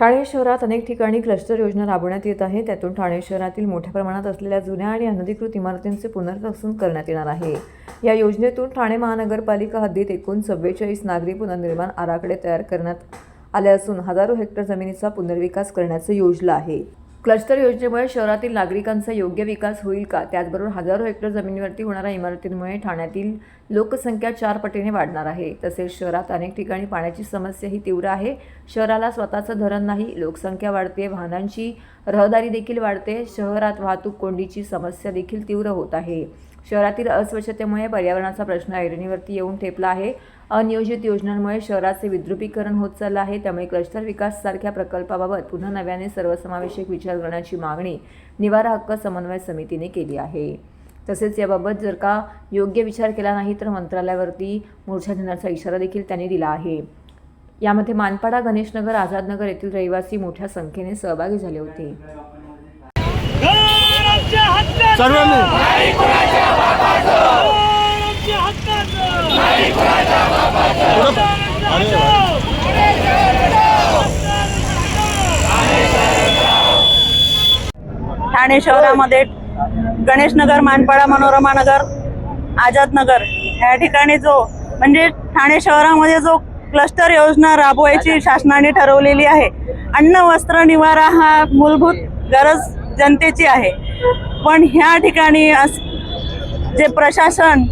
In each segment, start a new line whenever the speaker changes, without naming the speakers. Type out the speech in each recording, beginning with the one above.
ठाणे शहरात अनेक ठिकाणी क्लस्टर योजना राबवण्यात येत आहे. त्यातून ठाणे शहरातील मोठ्या प्रमाणात असलेल्या जुन्या आणि अनधिकृत इमारतींचे पुनर्वसन करण्यात येणार आहे. या योजनेतून ठाणे महानगरपालिका हद्दीत एकूण चव्वेचाळीस नागरी पुनर्निर्माण आराखडे तयार करण्यात आले असून हजारो हेक्टर जमिनीचा पुनर्विकास करण्याचं योजलं आहे. क्लस्टर योजनेमुळे शहरातील नागरिकांचा योग्य विकास होईल का? त्याचबरोबर हजारो हेक्टर जमिनीवरती होणाऱ्या इमारतींमुळे ठाण्यातील लोकसंख्या चार पटीने वाढणार आहे. तसेच शहरात अनेक ठिकाणी पाण्याची समस्या ही तीव्र आहे. शहराला स्वतःचं धरण नाही लोकसंख्या वाढते वाहनांची रहदारी देखील वाढते शहरात वाहतूक कोंडीची समस्या देखील तीव्र होत आहे. शहरातील अस्वच्छतेमुळे पर्यावरणाचा प्रश्न ऐरणीवरती येऊन ठेपला आहे. अनियोजित योजनांमुळे शहराचे विद्रुपीकरण होत चाललं आहे. त्यामुळे क्लस्टर विकास सारख्या प्रकल्पाबाबत पुन्हा नव्याने सर्वसमावेशक विचार करण्याची मागणी निवारा हक्क समन्वय समितीने केली आहे. तसेच याबाबत जर का योग्य विचार केला नाही तर मंत्रालयावरती मोर्चा घेण्याचा इशारा देखील त्यांनी दिला आहे. यामध्ये मानपाडा गणेशनगर आझादनगर येथील रहिवासी मोठ्या संख्येने सहभागी झाले होते.
सर्वांनी.
ठाणे शहरामध्ये गणेशनगर मानपाडा मनोरमा नगर आझाद नगर या ठिकाणी जो म्हणजे ठाणे शहरामध्ये जो क्लस्टर योजना राबवायची शासनाने ठरवलेली आहे. अन्न वस्त्र निवारा हा मूलभूत गरज जनतेची आहे. पण ह्या ठिकाणी जे प्रशासन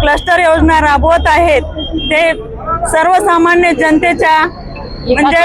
क्लस्टर योजना राबवत आहेत ते सर्वसामान्य जनतेच्या म्हणजे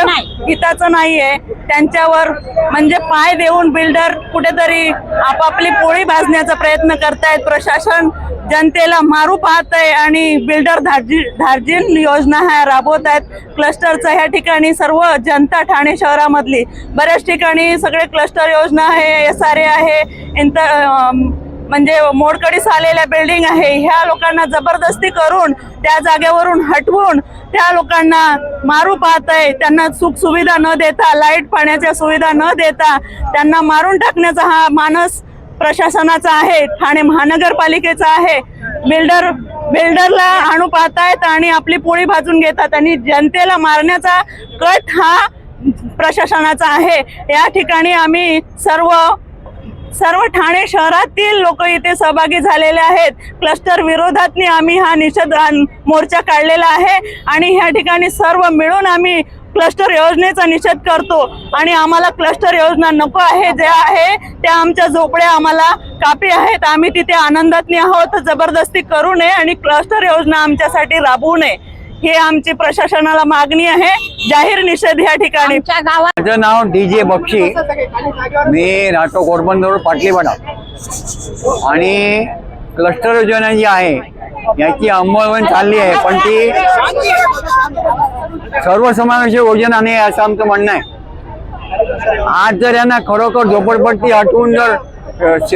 हिताचं नाहीये. त्यांच्यावर म्हणजे पाय देऊन बिल्डर कुठेतरी आपापली पोळी भाजण्याचा प्रयत्न करतायत. प्रशासन जनतेला मारू पाहत आहे आणि बिल्डर धार्जी धार्जिन योजना ह्या राबवत आहेत क्लस्टरचं ह्या ठिकाणी सर्व जनता ठाणे शहरामधली. बऱ्याच ठिकाणी सगळे क्लस्टर योजना आहे एस आर ए आहे अं, म्हणजे मोडकडीस आलेल्या बिल्डिंग आहे. ह्या लोकांना जबरदस्ती करून त्या जागेवरून हटवून त्या लोकांना मारू पाहत आहे त्यांना सुख सुविधा न देता लाइट पाण्याच्या सुविधा न देता त्यांना मारून टाकण्याचा हा मानस प्रशासनाचा आहे. ठाणे महानगरपालिकेचा आहे. बिल्डर बिल्डरला आणू पाहतायत आणि आपली पोळी भाजून घेतात आणि जनतेला मारण्याचा कट हा प्रशासनाचा आहे. या ठिकाणी आम्ही सर्व सर्व ठाणे शहरातील लोक इथे सहभागी झालेले आहेत. क्लस्टर विरोधातनी आम्ही हा निषेध मोर्चा काढलेला आहे आणि ह्या ठिकाणी सर्व मिळून आम्ही क्लस्टर योजनेचा निषेध करतो. आणि आम्हाला क्लस्टर योजना नको आहे जे आहे त्या आमच्या झोपड्या आम्हाला कापी आहेत. आम्ही तिथे आनंदातनी आहोत जबरदस्ती करू नये आणि क्लस्टर योजना आमच्यासाठी राबवू नये. ही आमची प्रशासनाला मागणी आहे. जाहीर निषेध या ठिकाणी.
माझं नाव डी जे बक्षी मी राहतो कोरबंदर पाटलीपाडा आणि क्लस्टर योजना जी आहे याची अंमलबजावणी चालली आहे. पण ती सर्वसमावेशक योजना नाही असं आमचं म्हणणं आहे. आज जर यांना खरोखर झोपडपट्टी हटवून जर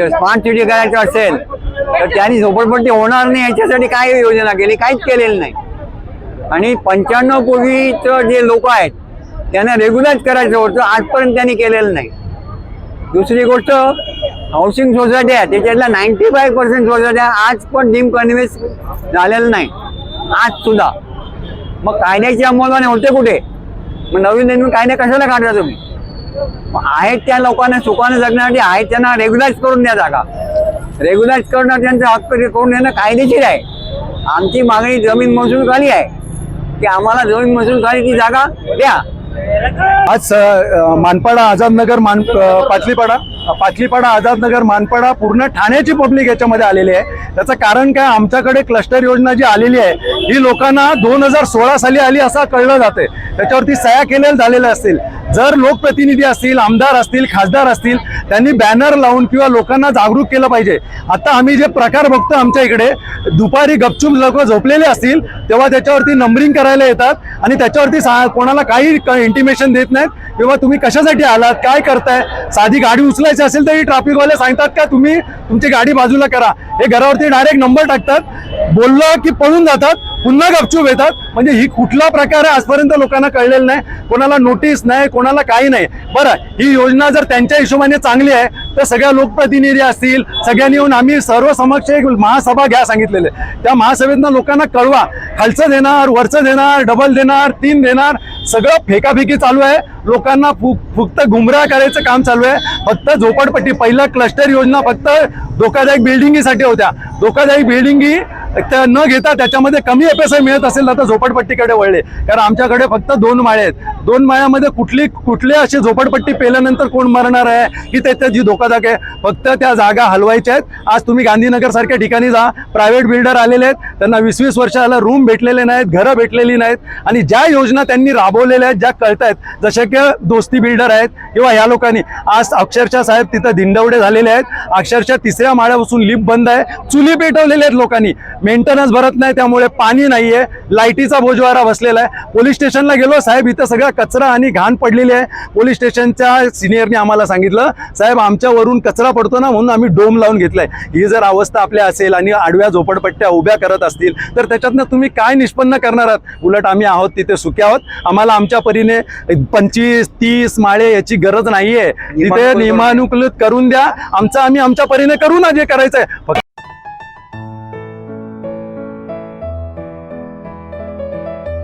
स्मार्ट सिटी करायचं असेल तर त्यांनी झोपडपट्टी होणार नाही. याच्यासाठी काय योजना केली काहीच केलेली नाही. आणि पंच्याण्णव पूर्वीचं जे लोक आहेत त्यांना रेग्युलाइज करायचं होतं आजपर्यंत त्यांनी केलेलं नाही. दुसरी गोष्ट हाऊसिंग सोसायटी आहे त्याच्यातल्या नाईन्टी फाईव्ह पर्सेंट सोसायट्या आज पण डीम कन्व्हिन्स झालेलं नाही. आज सुद्धा. मग कायद्याची अंमलबजावणी होते कुठे? मग नवीन नवीन कायदे कशाला काढता तुम्ही? आहेत त्या लोकांना सुखाने जगण्यासाठी आहेत त्यांना रेग्युलाइज करून द्या जागा. रेग्युलाइज करणं त्यांचा हक्क करून देणं? कायदेशीर आहे. आमची मागणी जमीन महसूल खाली आहे. की आम्हाला जमीन महसूल खाली ती जागा द्या.
आज अ, मानपाडा आझादनगर मान अ, पाटलीपाडा पाटलीपाडा आझादनगर मानपाडा पूर्ण ठाण्याची पब्लिक याच्यामध्ये आलेली आहे. त्याचं कारण काय? आमच्याकडे क्लस्टर योजना जी आलेली आहे ही लोकांना दोन हजार सोळा साली आली असं कळलं जाते त्याच्यावरती सह्या केलेल्या झालेल्या असतील. जर लोकप्रतिनिधी असतील आमदार असतील खासदार असतील त्यांनी बॅनर लावून किंवा लोकांना जागरूक केलं पाहिजे. आता आम्ही जे प्रकार बघतो आमच्या इकडे दुपारी गपचूप लोक झोपलेले असतील तेव्हा त्याच्यावरती नंबरिंग करायला येतात आणि त्याच्यावरती सा कोणाला काही इंटिमेशन देत नाहीत किंवा तुम्ही कशासाठी आलात काय करताय साधी गाडी उचलायची असेल तरी ट्रॅफिकवाले सांगतात का तुम्ही तुमची गाडी बाजूला करा. हे घरावरती डायरेक्ट नंबर टाकतात. बोललं की पळून जातात. पुन्हा गपचूप येतात. म्हणजे ही कुठला प्रकार आहे आजपर्यंत लोकांना कळलेलं नाही. कोणाला नोटीस नाही कोणाला काही नाही. बरं ही योजना जर त्यांच्या हिशोबाने चांगली आहे तर सगळ्या लोकप्रतिनिधी असतील सगळ्यांनी येऊन आम्ही सर्व समक्ष एक महासभा घ्या सांगितलेले त्या महासभेतनं लोकांना कळवा. खालचं देणार वरचं देणार डबल देणार तीन देणार सगळं फेकाफेकी चालू आहे. लोकांना फु फक्त गुमराह करायचं काम चालू आहे. फक्त झोपडपट्टी पहिला क्लस्टर योजना फक्त धोकादायक बिल्डिंगीसाठी होत्या. धोकादायक बिल्डिंगी न घेता त्याच्यामध्ये कमी एफ एस आय मिळत असेल तर झोपडपट्टीकडे वळले. कारण आमच्याकडे फक्त दोन माळे आहेत. दोन माळ्यामध्ये कुठली कुठली अशी झोपडपट्टी पेल्यानंतर कोण मरणार आहे? की त्याच्या जी धोकादायक आहे. फक्त त्या जागा हलवायच्या आहेत. आज तुम्ही गांधीनगर सारख्या ठिकाणी जा. प्रायव्हेट बिल्डर आलेले आहेत. त्यांना वीस वीस वर्षाला रूम भेटलेले नाहीत घरं भेटलेली नाहीत. आणि ज्या योजना त्यांनी राबवलेल्या आहेत ज्या कळत आहेत जशा की दोस्ती बिल्डर आहेत किंवा या लोकांनी. आज अक्षरशः साहेब तिथं धिंडवडे झालेले आहेत. अक्षरशः तिसऱ्या माळ्यापासून लिफ्ट बंद आहे. चुली पेटवलेले आहेत लोकांनी. मेंटेनन्स भरत नाही त्यामुळे पाणी नाहीये. लाईटीचा बोजवारा बसलेला आहे. पोलीस स्टेशनला गेलो. साहेब इथं सगळा कचरा आणि घाण पडलेली आहे. पोलीस स्टेशनच्या सिनियरने आम्हाला सांगितलं साहेब आमच्यावरून कचरा पडतो ना म्हणून आम्ही डोम लावून घेतलाय. ही जर अवस्था आपल्या असेल आणि आडव्या झोपडपट्ट्या उभ्या करत असतील तर त्याच्यातनं तुम्ही काय निष्पन्न करणार आहात? उलट आम्ही आहोत तिथे सुखी आहोत. आम्हाला आमच्या परीने पंचवीस तीस माळे याची गरज नाहीये. तिथे नियमानुकूलित करून द्या. आमचं आम्ही आमच्या परीने करू ना जे करायचं आहे फक्त